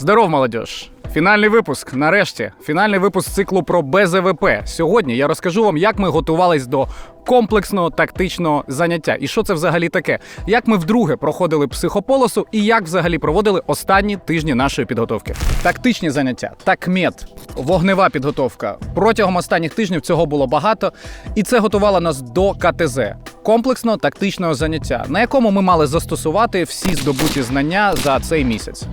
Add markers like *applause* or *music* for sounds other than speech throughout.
Здоров, молодіж! Фінальний випуск. Нарешті, фінальний випуск циклу про БЗВП. Сьогодні я розкажу вам, як ми готувались до комплексного тактичного заняття. І що це взагалі таке? Як ми вдруге проходили психополосу і як взагалі проводили останні тижні нашої підготовки. Тактичні заняття, такмет, вогнева підготовка. Протягом останніх тижнів цього було багато, і це готувало нас до КТЗ комплексного тактичного заняття, на якому ми мали застосувати всі здобуті знання за цей місяць.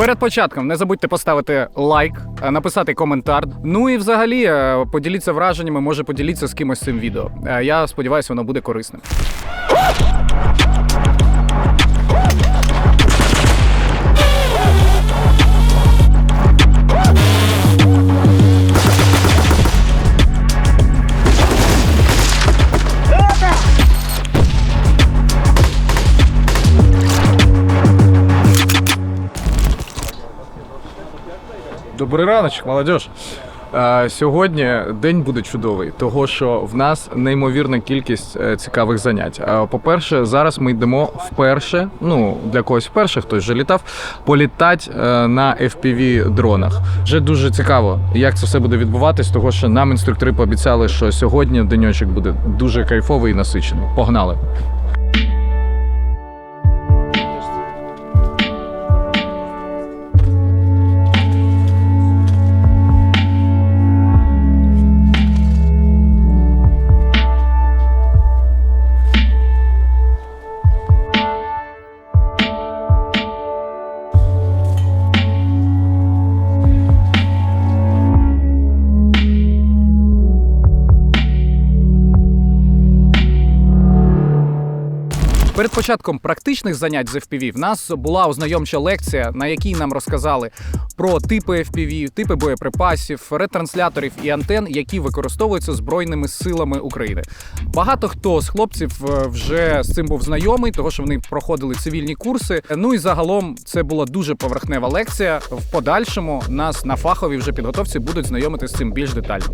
Перед початком не забудьте поставити лайк, е, написати коментар. Ну і взагалі е, поділіться враженнями, може поділіться з кимось цим відео. Е, Я сподіваюся, воно буде корисним. Добрий раночок, молодіж. Е, Сьогодні день буде чудовий, того що в нас неймовірна кількість е, цікавих занять. Е, По-перше, зараз ми йдемо вперше. Ну для когось вперше, хтось вже літав, політати на fpv дронах. Вже дуже цікаво, як це все буде відбуватись, того що нам інструктори пообіцяли, що сьогодні деньочок буде дуже кайфовий і насичений. Погнали! Перед початком практичних занять з FPV в нас була ознайомча лекція, на якій нам розказали про типи FPV, типи боєприпасів, ретрансляторів і антен, які використовуються збройними силами України. Багато хто з хлопців е, вже з цим був знайомий, того що вони проходили цивільні курси. Ну і загалом це була дуже поверхнева лекція. В подальшому нас на фаховій вже підготовці будуть знайомити з цим більш детально.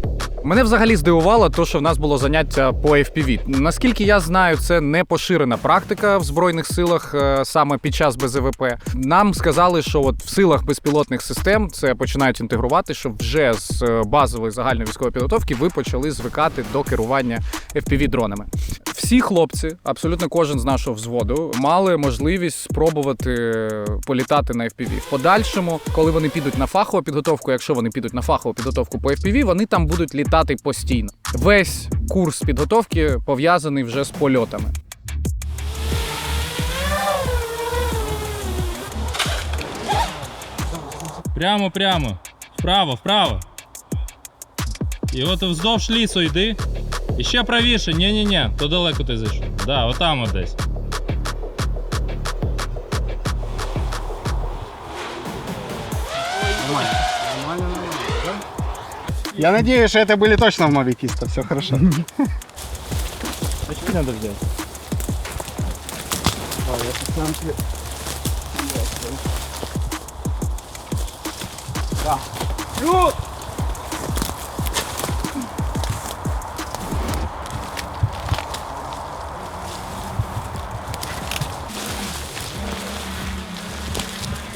Мене взагалі здивувало, то, що в нас було заняття по FPV. Наскільки я знаю, це не поширена практика в збройних силах е, саме під час БЗВП. Нам сказали, що от в силах безпілотних систем це починають інтегрувати, що вже з е, базової загальної військової підготовки ви почали звикати до керування FPV дронами. Всі хлопці, абсолютно кожен з нашого взводу, мали можливість спробувати політати на FPV. В подальшому, коли вони підуть на фахову підготовку, якщо вони підуть на фахову підготовку по FPV, вони там будуть літати постійно. Весь курс підготовки пов'язаний вже з польотами. Прямо, прямо. Вправо, вправо. І от вздовж лісу йди. І ще правіше. Ні-ні-ні, то далеко ти зайшов. Да, отам от десь. Я надеюсь, что это были точно в мавикисто. Все хорошо. Очки надо взяти.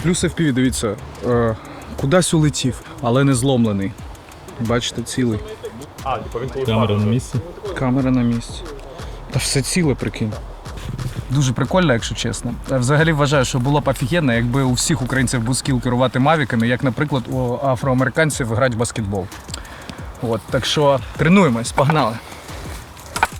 Плюс FPV, дивіться, е, кудись улетів, але не зломлений. Бачите, цілий. Камера на місці. Камера на місці. Та все ціле, прикинь. Дуже прикольно, якщо чесно. Е, Взагалі вважаю, що було б офігенно, якби у всіх українців був скіл керувати мавіками, як, наприклад, у афроамериканців грати в баскетбол. От, так що тренуємось, погнали.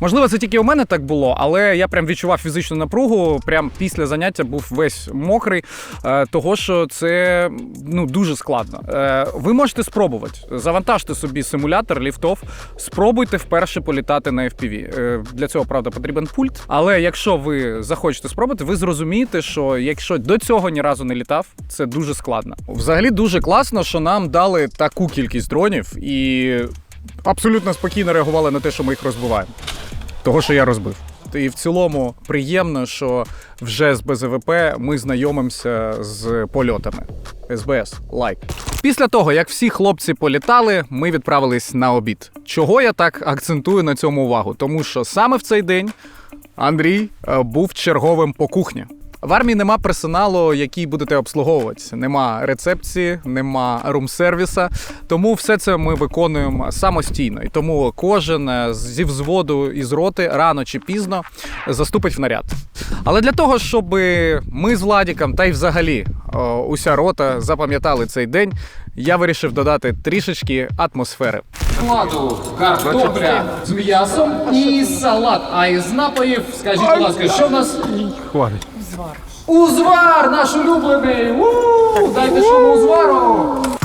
Можливо, це тільки у мене так було, але я прям відчував фізичну напругу. Прям після заняття був весь мокрий, е, того що це ну дуже складно. Е, ви можете спробувати. Завантажте собі симулятор ліфтов, спробуйте вперше політати на FPV. Е, Для цього правда потрібен пульт. Але якщо ви захочете спробувати, ви зрозумієте, що якщо до цього ні разу не літав, це дуже складно. Взагалі дуже класно, що нам дали таку кількість дронів і абсолютно спокійно реагували на те, що ми їх розбиваємо того, що я розбив. І в цілому приємно, що вже з БЗВП ми знайомимося з польотами. СБС лайк. Після того, як всі хлопці політали, ми відправились на обід. Чого я так акцентую на цьому увагу? Тому що саме в цей день Андрій е, був черговим по кухні. В армії нема персоналу, який будете обслуговувати. Нема рецепції, нема рум-сервіса. Тому все це ми виконуємо самостійно. І тому кожен е, зі взводу із роти рано чи пізно заступить в наряд. Але для того, щоб ми з Владіком та й взагалі о, уся рота запам'ятали цей день, я вирішив додати трішечки атмосфери. Кладу картопля з м'ясом і салат. А із напоїв, скажіть, будь ласка, що в нас? Хватит. Узвар наш улюблений! У! Дайте шуму узвару!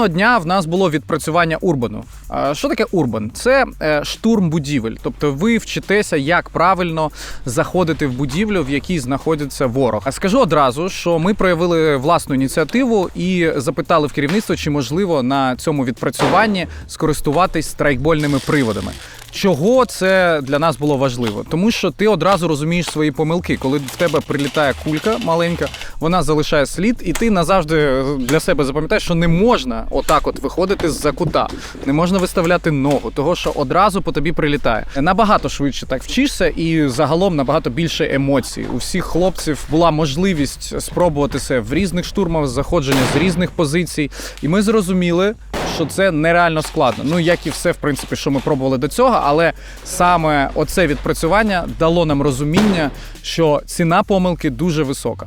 Наступного дня в нас було відпрацювання урбану. Що таке урбан? Це е, штурм будівель. Тобто ви вчитеся, як правильно заходити в будівлю, в якій знаходиться ворог. А скажу одразу, що ми проявили власну ініціативу і запитали в керівництво, чи можливо на цьому відпрацюванні скористуватись страйкбольними приводами. Чого це для нас було важливо? Тому що ти одразу розумієш свої помилки. Коли в тебе прилітає кулька маленька, вона залишає слід, і ти назавжди для себе запам'ятаєш, що не можна отак от виходити з-за кута, не можна виставляти ногу, того що одразу по тобі прилітає. Набагато швидше так вчишся, і загалом набагато більше емоцій. У всіх хлопців була можливість спробувати себе в різних штурмах, заходження з різних позицій, і ми зрозуміли. Що це нереально складно. Ну як і все, в принципі, що ми пробували до цього, але саме оце відпрацювання дало нам розуміння, що ціна помилки дуже висока.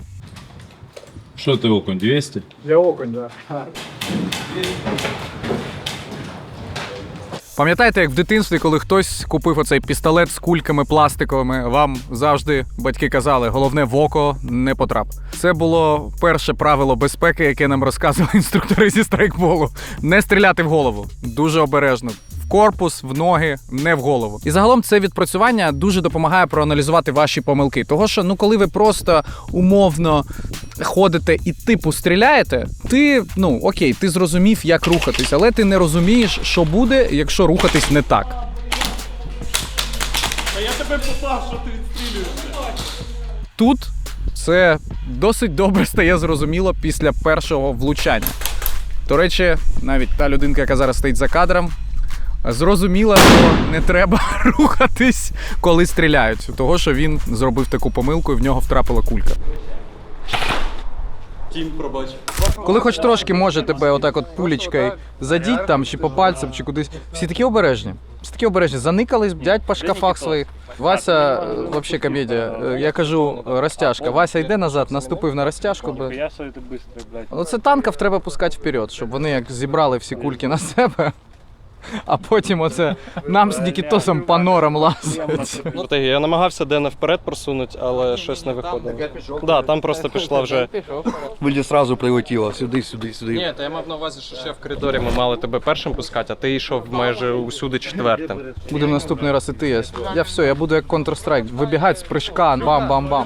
Що ти окунь, 200? Я окунь, да. Пам'ятаєте, як в дитинстві, коли хтось купив оцей пістолет з кульками пластиковими, вам завжди батьки казали, головне в око не потрап. Це було перше правило безпеки, яке нам розказували *laughs* інструктори зі страйкболу. Не стріляти в голову. Дуже обережно. В корпус, в ноги, не в голову. І загалом це відпрацювання дуже допомагає проаналізувати ваші помилки. Того, що ну коли ви просто умовно ходите і типу стріляєте, ти ну окей, ти зрозумів, як рухатись, але ти не розумієш, що буде, якщо рухатись не так. Я тебе попав, що ти відстрілюєш. Тут це досить добре стає зрозуміло після першого влучання. До речі, навіть та людинка, яка зараз стоїть за кадром, зрозуміла, що не треба *laughs* рухатись, коли стріляють. Того, що він зробив таку помилку і в нього втрапила кулька. Коли хоч трошки може тебе отак от пулічкою задіть там, чи по пальцям, чи кудись. Всі такі обережні. Всі такі обережні. Заникались, блядь, по шкафах своїх. Вася, е, вообще комедія. Е, Я кажу, е, розтяжка. Вася йде назад, наступив на розтяжку. бо- Я що це швидко, блядь. Ну, це танків треба пускати вперед, щоб вони як зібрали всі кульки на себе. А потім оце нам з Нікітосом по норам лазять. Стратегія. Я намагався де не вперед просунути, але щось не виходило. Да, там просто пішла вже. Вилі сразу прилетіло сюди, сюди, сюди. Ні, то я мав на увазі, що ще в коридорі ми мали тебе першим пускати, а ти йшов майже усюди четвертим. Будемо наступний раз іти. Я, я все, я буду як Counter-Strike, вибігати з прыжка, бам-бам-бам.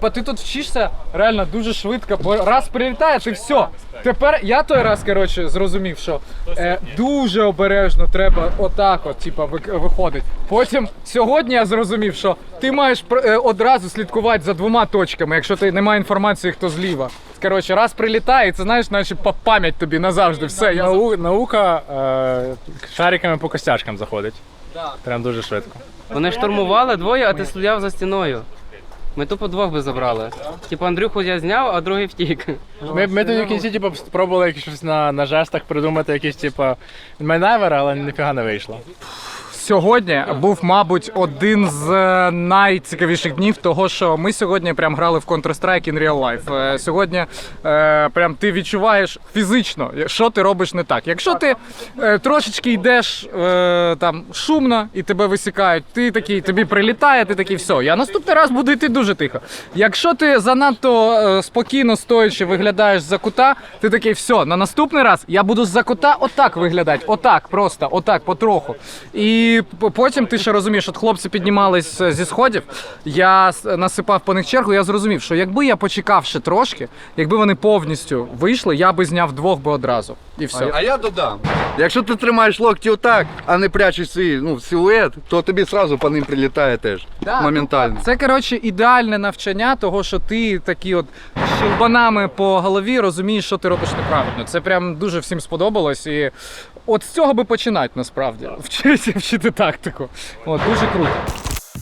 Бо ти тут вчишся реально дуже швидко, бо раз прилітає, ти все. Тепер я той раз, коротше, зрозумів, що е, дуже обережно треба отак, от, типа, виходить. Потім сьогодні я зрозумів, що ти маєш е, одразу слідкувати за двома точками, якщо ти немає інформації, хто зліва. Коротше, раз прилітає, і це знаєш, наче пам'ять тобі назавжди. Все, я Нау, наука е, шариками по костяшкам заходить. Прям дуже швидко. Вони штурмували двоє, а ти стояв за стіною. Ми тупо двох би забрали. Типу Андрюху я зняв, а другий втік. Ми, ми тоді в кінці типу, спробували щось на, на жестах придумати якийсь, типу, майневер, але ніфіга не вийшло. Сьогодні був, мабуть, один з е, найцікавіших днів, того що ми сьогодні прям грали в Counter-Strike in Real Life. Е, Сьогодні е, прям ти відчуваєш фізично, що ти робиш не так. Якщо ти трошечки йдеш там шумно і тебе висікають, ти такий, тобі прилітає, ти такий, все, я наступний раз буду йти дуже тихо. Якщо ти занадто спокійно стоячи виглядаєш за кута, ти такий, все, на наступний раз я буду за кута отак виглядати, отак, просто, отак, потроху. І І потім ти ще розумієш, от хлопці піднімались е, зі сходів. Я насипав по них чергу. Я зрозумів, що якби я почекав ще трошки, якби вони повністю вийшли, я би зняв двох би одразу. І все. А я додам. Якщо ти тримаєш локті отак, а не прячеш свій ну, силует, то тобі одразу по ним прилітає теж. Да, Моментально. Це коротше ідеальне навчання, того що ти такі от щелбанами по голові розумієш, що ти робиш неправильно. Це прям дуже всім сподобалось. І от з цього би починати насправді. Вчитися вчити тактику. От дуже круто.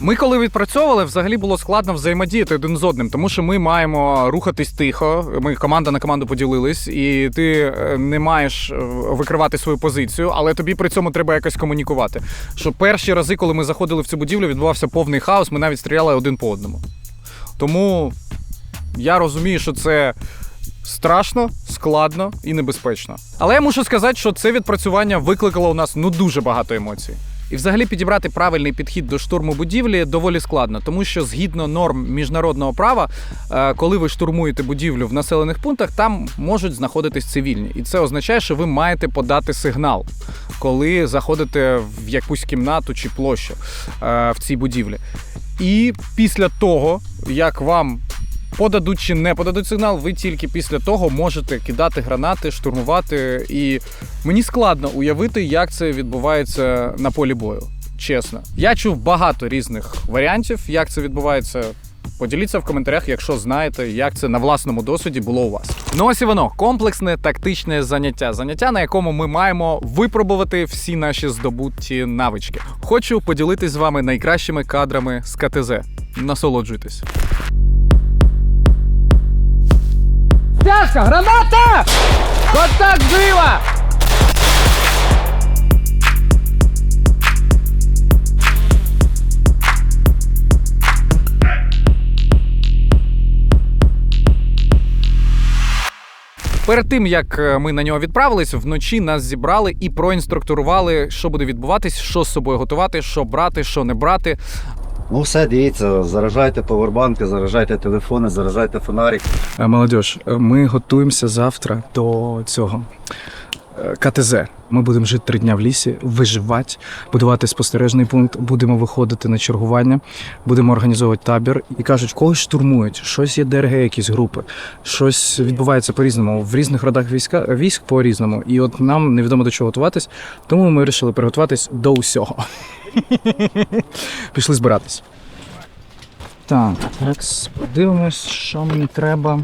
Ми коли відпрацьовували, взагалі було складно взаємодіяти один з одним, тому що ми маємо рухатись тихо. Ми команда на команду поділились, і ти е, не маєш е, викривати свою позицію, але тобі при цьому треба якось комунікувати. Що перші рази, коли ми заходили в цю будівлю, відбувався повний хаос. Ми навіть стріляли один по одному. Тому я розумію, що це страшно, складно і небезпечно. Але я мушу сказати, що це відпрацювання викликало у нас ну дуже багато емоцій. І взагалі підібрати правильний підхід до штурму будівлі доволі складно, тому що згідно норм міжнародного права, е, коли ви штурмуєте будівлю в населених пунктах, там можуть знаходитись цивільні. І це означає, що ви маєте подати сигнал, коли заходите в якусь кімнату чи площу е, в цій будівлі. І після того, як вам подадуть чи не подадуть сигнал, ви тільки після того можете кидати гранати, штурмувати. І мені складно уявити, як це відбувається на полі бою. Чесно, я чув багато різних варіантів, як це відбувається. Поділіться в коментарях, якщо знаєте, як це на власному досвіді було у вас. Ну ось і воно комплексне тактичне заняття. Заняття, на якому ми маємо випробувати всі наші здобуті навички. Хочу поділитись з вами найкращими кадрами з КТЗ. Насолоджуйтесь. Стяжка, граната! Контакт жива! Перед тим як е, ми на нього відправились, вночі нас зібрали і проінструктурували, що буде відбуватись, що з собою готувати, що брати, що не брати. Ну все, дивіться, заражайте павербанки, заражайте телефони, заражайте фонарик. Молодіж, ми готуємося завтра до цього е, КТЗ. Ми будемо жити три дня в лісі, виживати, будувати спостережний пункт, будемо виходити на чергування, будемо організовувати табір. І кажуть, когось штурмують, щось є ДРГ, якісь групи, щось відбувається по-різному. В різних родах війська військ по-різному. І от нам невідомо до чого готуватись, тому ми вирішили приготуватись до усього. Пішли збиратись. Так, подивимось, що мені треба.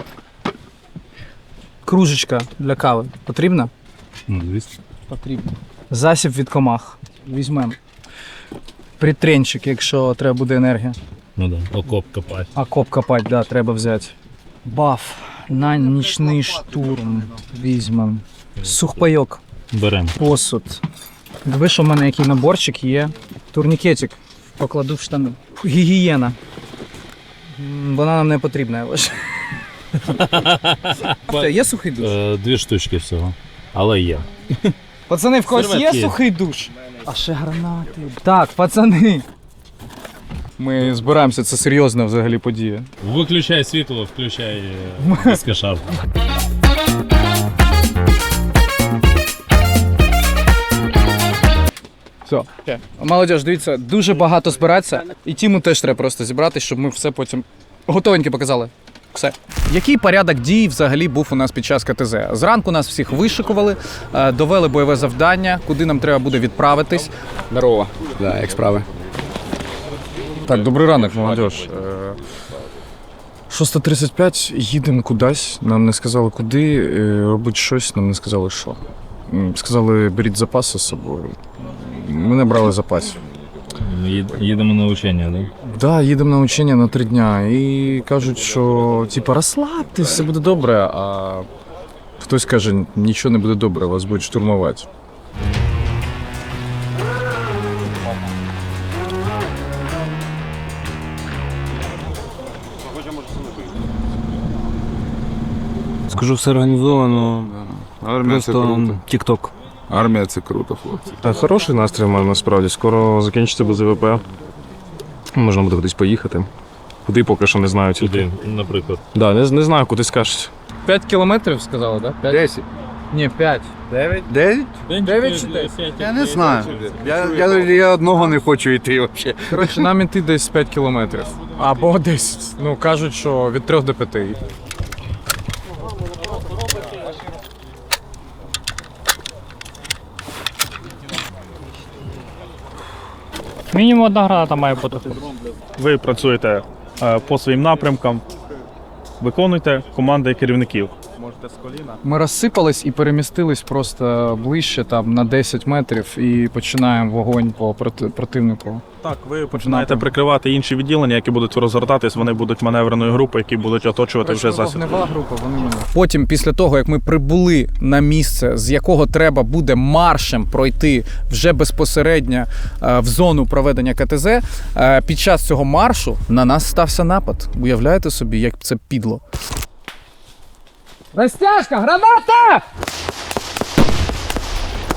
Кружечка для кави. Потрібна? Ну, звісно. Потрібно. Засіб від комах. Візьмемо. Притренчик, якщо треба буде енергія. Ну да, окоп копати. А коп копати, да, треба взяти. Баф. На нічний штурм. Візьмемо. Сухпайок. Беремо. Посуд. Диви, що в мене який наборчик є. Турнікетик. Покладу в штани. Гігієна. М, Вона нам не потрібна, я вважаю. *laughs* Є сухий душ? Е, дві штучки всього. Але є. Пацани, в когось є Серветки. сухий душ? А ще гранати. Так, пацани. Ми збираємося, це серйозна взагалі подія. Виключай світло, включай е, *laughs* дискошар. Все. Молодіж, дивіться, дуже багато збиратися. І тіму теж треба просто зібрати, щоб ми все потім готовенько показали. Все. Який порядок дій взагалі був у нас під час КТЗ? Зранку нас всіх вишикували, е, довели бойове завдання, куди нам треба буде відправитись. Здорово. Да, як справи? Так, добрий ранок, молодіж. 6.35, їдемо кудись. Нам не сказали куди, е, робити щось, нам не сказали що. Сказали, беріть запаси з собою. Ми не брали запасів. Їд- Їдемо на учення, так? Да, їдемо на учення на три дня і кажуть, що типа розслабтесь, все буде добре, а хтось каже, нічого не буде добре, вас будуть штурмувати. Скажу, все організовано. Армія Просто тік-ток. Армія це круто, хлопці. Та хороший настрій маю насправді. Скоро закінчиться БЗВП. Можна буде кудись поїхати. Куди поки що не знаю тільки. Туди, наприклад. Да, не, не знаю, куди скажуть. 5 кілометрів сказали, так? Да? 10. Ні, 5. 9? Дев'ять чи десять? Я не знаю. Я, я, я одного не хочу йти взагалі. Коротше, нам іти десь 5 кілометрів. Або 10. Ну, кажуть, що від 3 до 5. Мінімум одна граната має бути. Ви працюєте е, по своїм напрямкам, виконуйте команди керівників. Ми розсипались і перемістились просто ближче там на 10 метрів і починаємо вогонь по проти- противнику. Так, ви починаєте прикривати інші відділення, які будуть розгортатись, вони будуть маневреною групою, які будуть оточувати вже засіб. Вогнева група, вони мене. Потім, після того, як ми прибули на місце, з якого треба буде маршем пройти вже безпосередньо е, в зону проведення КТЗ, е, під час цього маршу на нас стався напад. Уявляєте собі, як це підло. Розтяжка! Граната!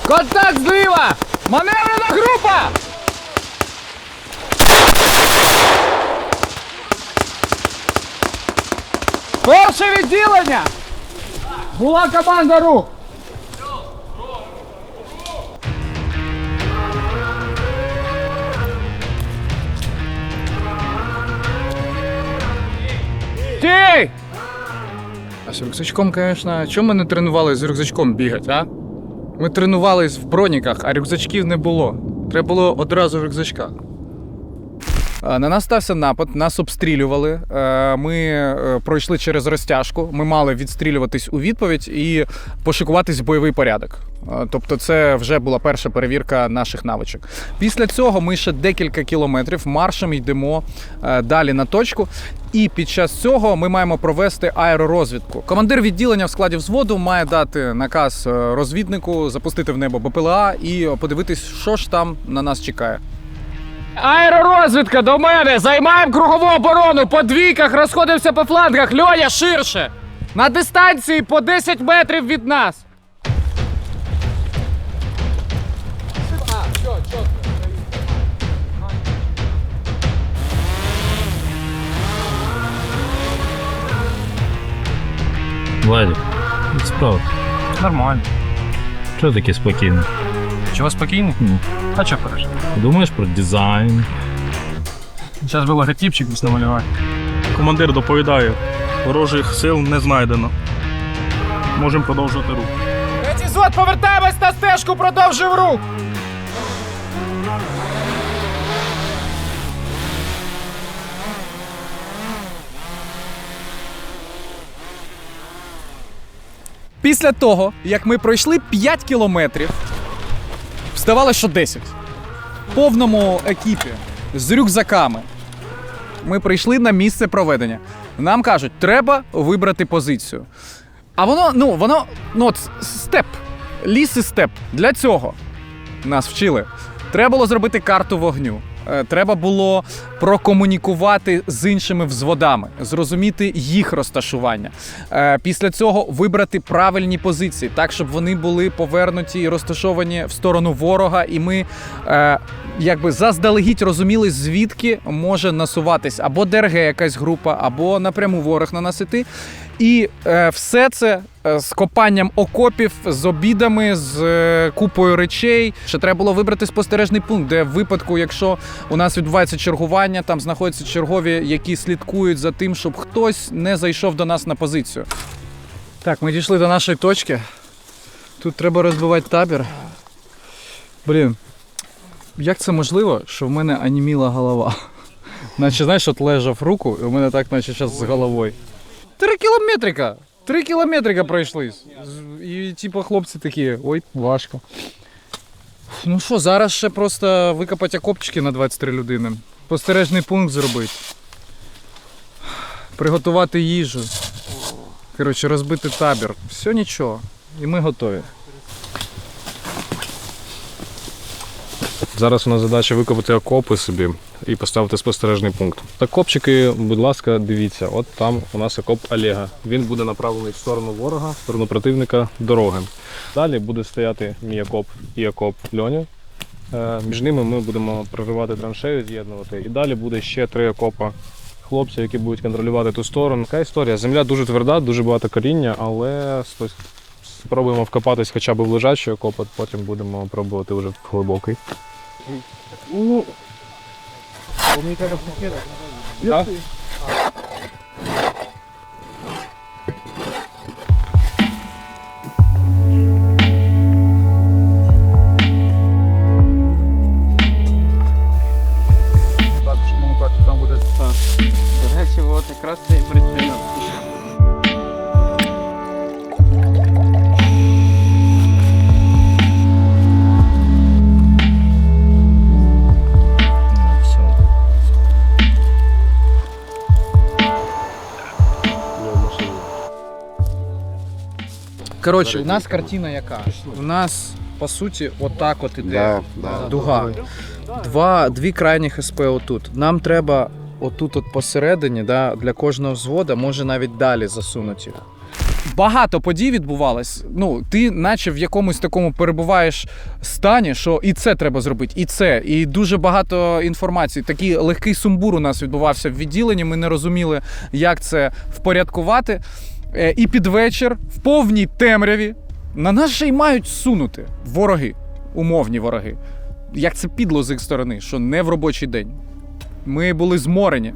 Контакт зліва! Маневрена група! Перше відділення! Була команда рух! Стій! А з рюкзачком, звісно, чому ми не тренувалися з рюкзачком бігати, а? Ми тренувались в броніках, а рюкзачків не було. Треба було одразу в рюкзачках. Е, На нас стався напад, нас обстрілювали. Е, Ми е, пройшли через розтяжку. Ми мали відстрілюватись у відповідь і пошикуватись в бойовий порядок. Тобто, це вже була перша перевірка наших навичок. Після цього ми ще декілька кілометрів маршем йдемо далі на точку. І під час цього ми маємо провести аеророзвідку. Командир відділення в складі взводу має дати наказ розвіднику запустити в небо БПЛА і подивитись, що ж там на нас чекає. Аеророзвідка до мене! Займаємо кругову оборону! По двійках розходимося по флангах. Льоня ширше! На дистанції по 10 метрів від нас. Владик, справа. Нормально. Чого такий спокійний? Чого спокійно? Ну. А що переш? Думаєш про дизайн? Зараз би логотипчик десь намалювати. Командир доповідає, ворожих сил не знайдено. Можемо продовжувати рух. Третій звод, повертаємось на стежку, продовжив рух! Після того, як ми пройшли 5 кілометрів, здавалося, що 10. В повному екіпі з рюкзаками. Ми прийшли на місце проведення. Нам кажуть, треба вибрати позицію. А воно, ну, воно, ну, от степ. Ліс і степ. Для цього нас вчили. Треба було зробити карту вогню. Е, Треба було прокомунікувати з іншими взводами, зрозуміти їх розташування. Е, Після цього вибрати правильні позиції, так щоб вони були повернуті і розташовані в сторону ворога, і ми е, якби заздалегідь розуміли, звідки може насуватись або ДРГ якась група, або напряму ворог на нас іти. І все це з копанням окопів, з обідами, з е, купою речей. Ще треба було вибрати спостережний пункт, де в випадку, якщо у нас відбувається чергування, там знаходяться чергові, які слідкують за тим, щоб хтось не зайшов до нас на позицію. Так, ми дійшли до нашої точки. Тут треба розбивати табір. Блін, як це можливо, що в мене аніміла голова? Наче, знаєш, от лежав руку, і у мене так, наче зараз з головою. Три кілометрика! Три кілометрика пройшли. І типу хлопці такі, ой, важко. Ну що, зараз ще просто викопати окопчики на 23 людини. Спостережний пункт зробити. Приготувати їжу. Коротше, розбити табір. Все нічого. І ми готові. Зараз у нас задача викопати окопи собі і поставити спостережний пункт. Окопчики, будь ласка, дивіться, от там у нас окоп Олега. Він буде направлений в сторону ворога, в сторону противника дороги. Далі буде стояти мій окоп і окоп Льоні. Е, Між ними ми будемо проривати траншею, з'єднувати. І далі буде ще три окопа хлопців, які будуть контролювати ту сторону. Така історія. Земля дуже тверда, дуже багато коріння, але спробуємо вкопатись хоча б в лежачий окоп, а потім будемо пробувати вже в глибокий. Так? там буде До речі, от якраз це і Коротше, у нас картина яка? У нас, по суті, отак от іде Да, да. дуга. Два, дві крайніх СП отут. Нам треба отут, от посередині, да, для кожного взвода, може навіть далі засунути їх. Багато подій відбувалось. Ну, ти, наче в якомусь такому перебуваєш стані, що і це треба зробити, і це. І дуже багато інформації. Такий легкий сумбур у нас відбувався в відділенні. Ми не розуміли, як це впорядкувати. Е, І під вечір, в повній темряві, на нас ще й мають сунути вороги, умовні вороги. Як це підло з їх сторони, що не в робочий день. Ми були зморені,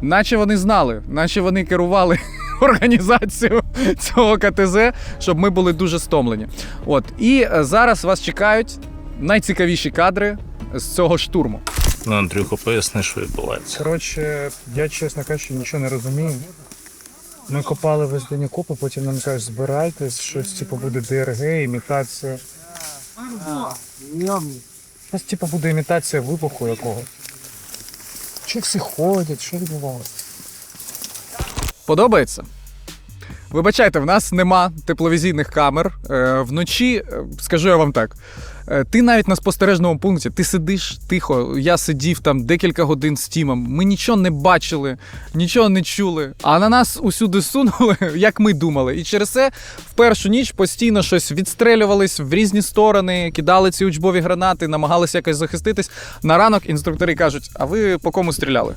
наче вони знали, наче вони керували *laughs* організацію цього КТЗ, щоб ми були дуже стомлені. От і е, зараз вас чекають найцікавіші кадри з цього штурму. Ну, Андрюха, поясни, що відбувається. Коротше, я чесно кажучи, нічого не розумію. Ми копали весь день окопи, потім нам кажуть, збирайтесь, щось типу буде ДРГ, імітація. Щось типу буде імітація вибуху якого. Чи всі ходять, що відбувалося? Подобається? Вибачайте, в нас нема тепловізійних камер. Е, вночі, е, скажу я вам так, ти навіть на спостережному пункті, ти сидиш тихо. Я сидів там декілька годин з тімом. Ми нічого не бачили, нічого не чули. А на нас усюди сунули, *laughs* як ми думали. І через це в першу ніч постійно щось відстрелювались в різні сторони, кидали ці учбові гранати, намагалися якось захиститись. На ранок інструктори кажуть: а ви по кому стріляли?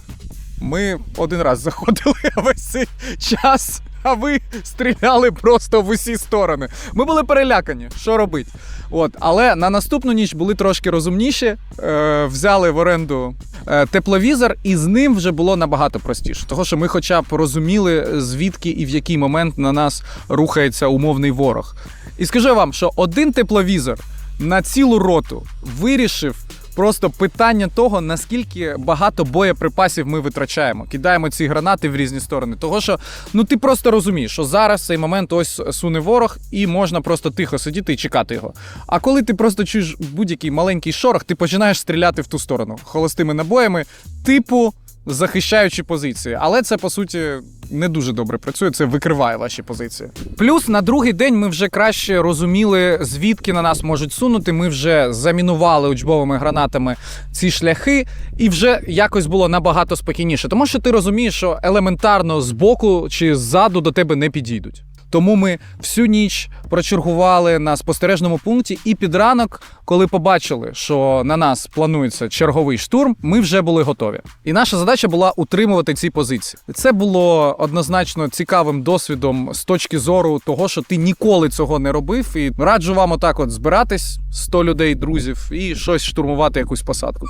Ми один раз заходили весь цей час, а ви стріляли просто в усі сторони. Ми були перелякані, що робити. От, але на наступну ніч були трошки розумніші, е, взяли в оренду е, тепловізор, і з ним вже було набагато простіше. Того, що ми хоча б розуміли, звідки і в який момент на нас рухається умовний ворог. І скажу вам, що один тепловізор на цілу роту вирішив просто питання того, наскільки багато боєприпасів ми витрачаємо. Кидаємо ці гранати в різні сторони. Того, що ну ти просто розумієш, що зараз цей момент ось суне ворог, і можна просто тихо сидіти і чекати його. А коли ти просто чуєш будь-який маленький шорох, ти починаєш стріляти в ту сторону холостими набоями, типу. Захищаючи позиції, але це по суті не дуже добре працює. Це викриває ваші позиції. Плюс на другий день ми вже краще розуміли, звідки на нас можуть сунути. Ми вже замінували учбовими гранатами ці шляхи, і вже якось було набагато спокійніше, тому що ти розумієш, що елементарно з боку чи ззаду до тебе не підійдуть. Тому ми всю ніч прочергували на спостережному пункті, і під ранок, коли побачили, що на нас планується черговий штурм, ми вже були готові. І наша задача була утримувати ці позиції. Це було однозначно цікавим досвідом з точки зору того, що ти ніколи цього не робив. І раджу вам отак: от збиратись 100 людей, друзів, і щось штурмувати якусь посадку.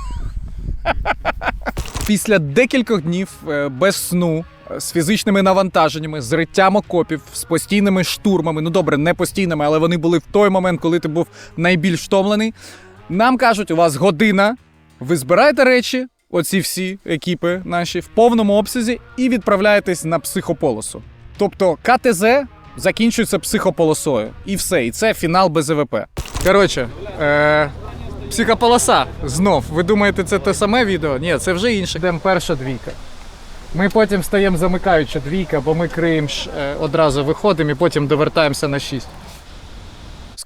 Після декількох днів е, без сну. е, З фізичними навантаженнями, з риттям окопів, з постійними штурмами. Ну добре, не постійними, але вони були в той момент, коли ти був найбільш втомлений. Нам кажуть, у вас година. Ви збираєте речі, оці всі екіпи наші, в повному обсязі, і відправляєтесь на психополосу. Тобто КТЗ закінчується психополосою. І все. І це фінал без ЕВП. Коротше, е- психополоса знов. Ви думаєте, це те саме відео? Ні, це вже інше. Йдемо перша двійка. Ми потім стаємо замикаюча двійка, бо ми криємо е, одразу виходимо і потім довертаємося на 6.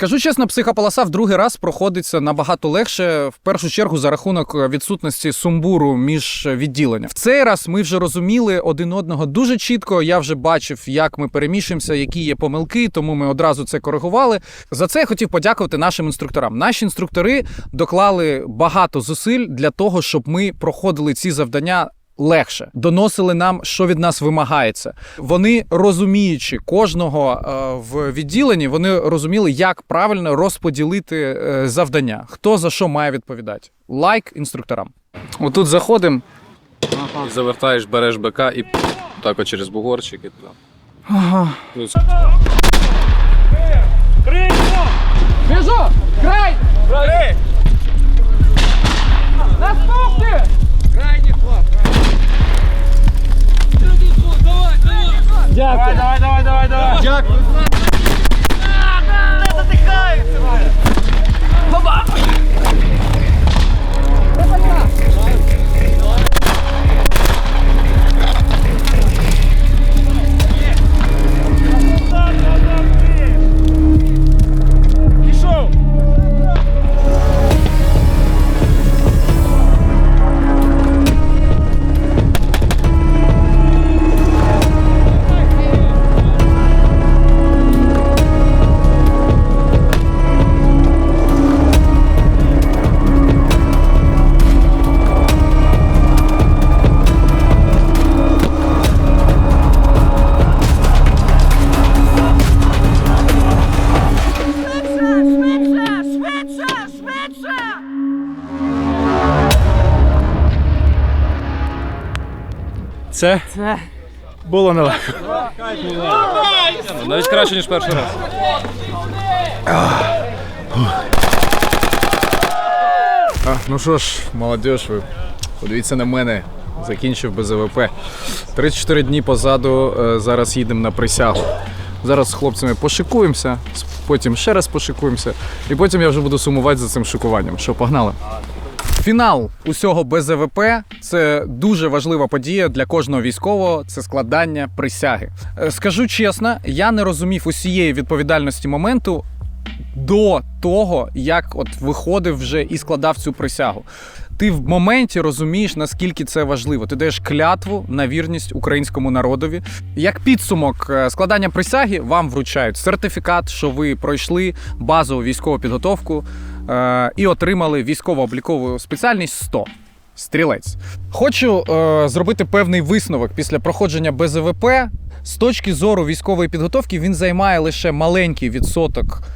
Скажу чесно, психополоса в другий раз проходиться набагато легше, в першу чергу за рахунок відсутності сумбуру між відділенням. В цей раз ми вже розуміли один одного дуже чітко. Я вже бачив, як ми переміщуємося, які є помилки, тому ми одразу це коригували. За це я хотів подякувати нашим інструкторам. Наші інструктори доклали багато зусиль для того, щоб ми проходили ці завдання легше, доносили нам, що від нас вимагається. Вони розуміючи кожного е, в відділенні, вони розуміли, як правильно розподілити е, завдання, хто за що має відповідати. Лайк інструкторам. Отут заходимо. І завертаєш, береш БК і так от через бугорчик і туди. Ага. Ну, Це було нелегко. Навіть краще, ніж перший раз. А, ну що ж, молодь, ви подивіться на мене. Закінчив без АВП. 34 дні позаду. е, Зараз їдемо на присягу. Зараз з хлопцями пошикуємося, потім ще раз пошикуємося, і потім я вже буду сумувати за цим шикуванням. Що, погнали? Фінал усього без АВП це дуже важлива подія для кожного військового. Це складання присяги. Е, Скажу чесно, я не розумів усієї відповідальності моменту до того, як от виходив вже і складав цю присягу. Ти в моменті розумієш, наскільки це важливо. Ти даєш клятву на вірність українському народові. Як підсумок е, складання присяги вам вручають сертифікат, що ви пройшли базову військову підготовку і отримали військово-облікову спеціальність 100. Стрілець. Хочу е, зробити певний висновок після проходження БЗВП. З точки зору військової підготовки він займає лише маленький відсоток е,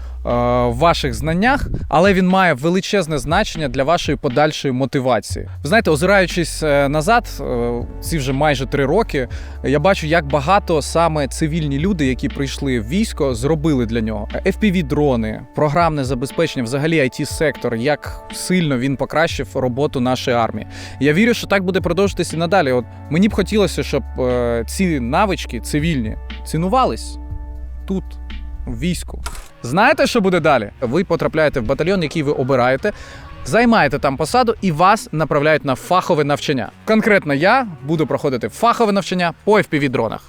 ваших знаннях, але він має величезне значення для вашої подальшої мотивації. Ви знаєте, озираючись е, назад, е, ці вже майже три роки, я бачу, як багато саме цивільні люди, які прийшли в військо, зробили для нього FPV-дрони, програмне забезпечення, взагалі it сектор як сильно він покращив роботу нашої армії. Я вірю, що так буде продовжуватися і надалі. От мені б хотілося, щоб е, ці навички цивільні цінувались тут, в війську. Знаєте, що буде далі? Ви потрапляєте в батальйон, який ви обираєте. Займаєте там посаду і вас направляють на фахове навчання. Конкретно я буду проходити фахове навчання по FPV-дронах.